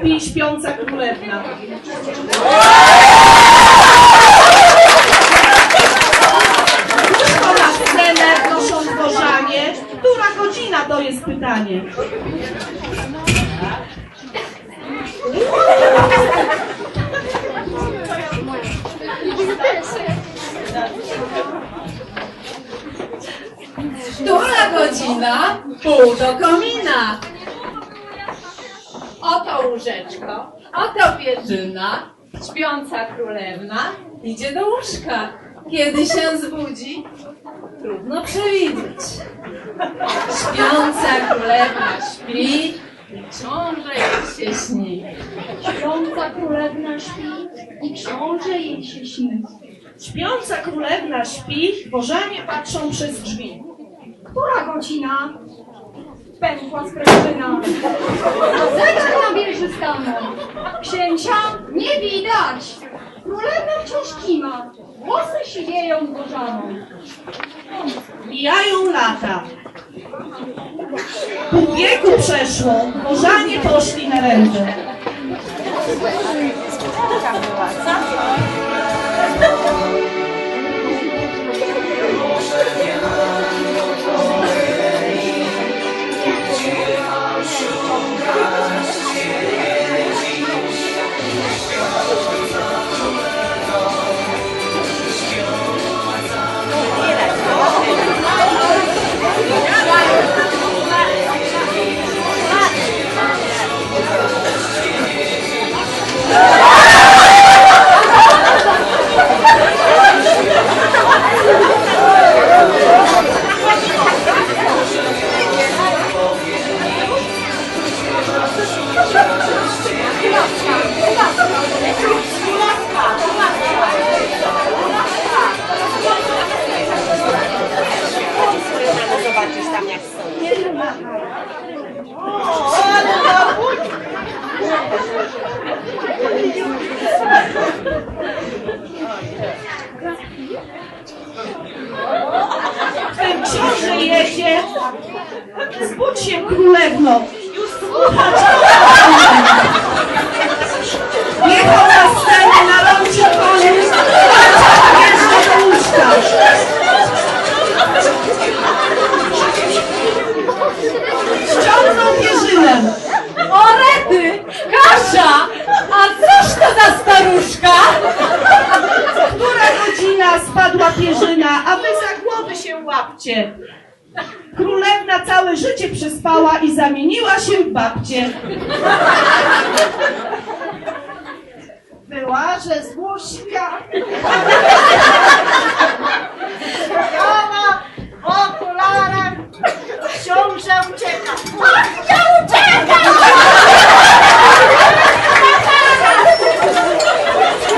wystąpi śpiąca królewna. Wyszła na scenę, nosząc bożanie. Która godzina to jest pytanie? Która godzina? Pół do komina. Oto łóżeczko, oto pierzyna, śpiąca królewna idzie do łóżka. Kiedy się zbudzi, trudno przewidzieć. Śpiąca królewna śpi i książę jej się śni. Śpiąca królewna śpi i książę jej się śni. Śpiąca królewna śpi, bożanie patrzą przez drzwi. Która godzina? Pękła sprężyna. Stanął. Księcia nie widać. Królewna wciąż kima. Włosy siwieją zbożaną. Mijają lata. Pół wieku przeszło, bożanie poszli na rękę. Książę jedzie, zbudź się królewno, już słuchać łapcie. Królewna całe życie przespała i zamieniła się w babcie. Była, że z Złośka. Jana okularem. Książę ucieka. Ja uciekam!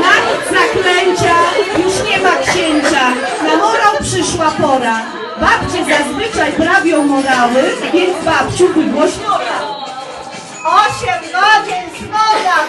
Na nic zaklęcia już nie ma księcia. Na przyszła pora. Babcie zazwyczaj prawią morały, więc babciu wygłoś moral. Osiem godzin zgoda!